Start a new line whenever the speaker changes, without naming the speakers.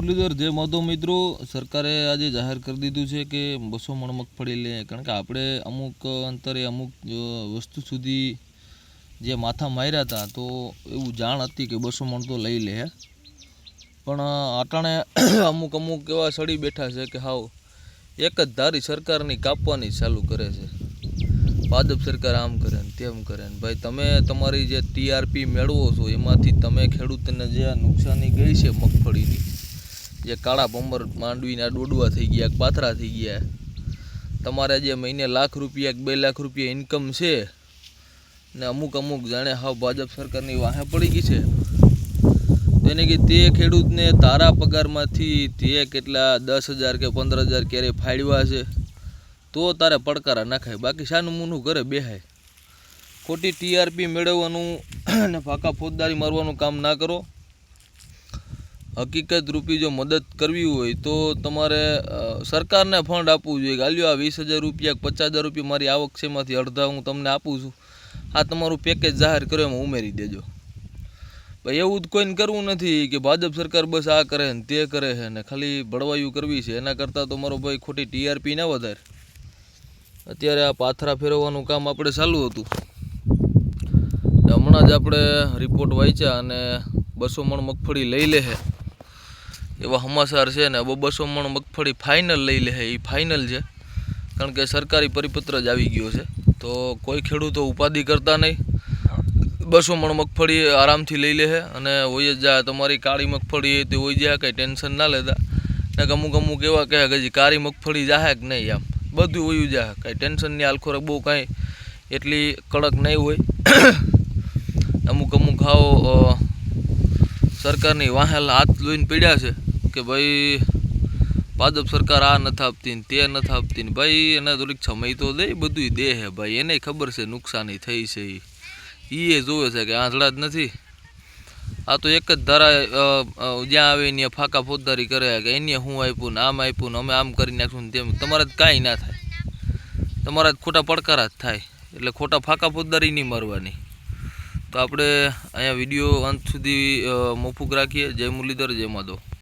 મુરલીધર જે મધો મિત્રો. સરકારે આજે જાહેર કરી દીધું છે કે બસો મણ મગફળી લે. કારણ કે આપણે અમુક અંતરે અમુક વસ્તુ સુધી જે માથા માર્યા હતા, તો એવું જાણ હતી કે બસો મણ તો લઈ લે. પણ અટાણે અમુક અમુક એવા સડી બેઠા છે કે હાવ, એક જ ધારી સરકારની કાપવાની ચાલુ કરે છે. ભાજપ સરકાર આમ કરે ને તેમ કરે ને. ભાઈ, તમે તમારી જે ટીઆરપી મેળવો છો, એમાંથી તમે ખેડૂતને જે નુકસાની ગઈ છે મગફળીની જે કાળા ભમર માંડવીના ડોડવા થઈ ગયા પાથરા થઈ ગયા. તમારે જે મહિને લાખ રૂપિયા કે બે લાખ રૂપિયા ઇન્કમ છે ને અમુક અમુક જાણે હાવ ભાજપ સરકારની વાહે પડી ગઈ છે. જેને કે તે ખેડૂતને તારા પગારમાંથી તે કેટલા દસ હજાર કે પંદર હજાર ક્યારેય ફાળવા છે? તો તારે પડકારા નાખાય. બાકી શાનું મૂનું ઘરે બેહાય. ખોટી ટીઆરપી મેળવવાનું અને ફાકા ફોજદારી મારવાનું કામ ના કરો. હકીકત રૂપી જો મદદ કરવી હોય તો તમારે સરકારને ફંડ આપવું જોઈએ કે આલ્યો આ વીસ હજાર રૂપિયા પચાસ હજાર રૂપિયા મારી આવક છે, એમાંથી અડધા હું તમને આપું છું. આ તમારું પેકેજ જાહેર કર્યો એમાં ઉમેરી દેજો. ભાઈ, એવું જ કોઈને કરવું નથી કે ભાજપ સરકાર બસ આ કરે ને તે કરે છે ને ખાલી બળવાયું કરવી છે. એના કરતાં તો મારો ભાઈ ખોટી ટીઆરપી ના વધારે. અત્યારે આ પાથરા ફેરવવાનું કામ આપણે ચાલુ હતું. હમણાં જ આપણે રિપોર્ટ વાંચ્યા અને બસો મણ મગફળી લઈ લે છે. એવા સમાચાર છે ને બસો મણ મગફળી ફાઇનલ લઈ લે એ ફાઇનલ છે. કારણ કે સરકારી પરિપત્ર જ આવી ગયો છે. તો કોઈ ખેડૂતો ઉપાધિ કરતા નહીં. બસો મણ મગફળી આરામથી લઈ લે છે અને હોય જ જાય તમારી કાળી મગફળી એ તે હોય જાય કંઈ ટેન્શન ના લેતા. ને અમુક અમુક એવા કહે કે હજી કાળી મગફળી જાહે કે નહીં આમ. બધું હોય જાય કાંઈ ટેન્શનની આલખોરે બહુ કાંઈ એટલી કડક નહીં હોય. અમુક અમુક હાવ સરકારની વાહેલ હાથ લોઈને પીડ્યા છે. કે ભાઈ, ભાજપ સરકાર આ નથી આપતી ને તે નથી આપતી ને ભાઈ, એને થોડીક સમય તો દે બધું દે હે ભાઈ. એને ખબર છે નુકસાની થઈ છે એ એ જોવે છે કે આંધળા જ નથી. આ તો એક જ ધારા જ્યાં આવે ત્યાં ફાકા ફોજદારી કરે કે એને હું આપ્યું ને આમ આપ્યું ને અમે આમ કરી નાખશું ને તેમ. તમારે જ કાંઈ ના થાય. તમારા જ ખોટા પડકારા જ થાય. એટલે ખોટા ફાકા ફોજદારી નહીં મારવાની. તો આપણે અહીંયા વીડિયો અંત સુધી મોફુક રાખીએ. જય મુરલીધર, જય માધવ.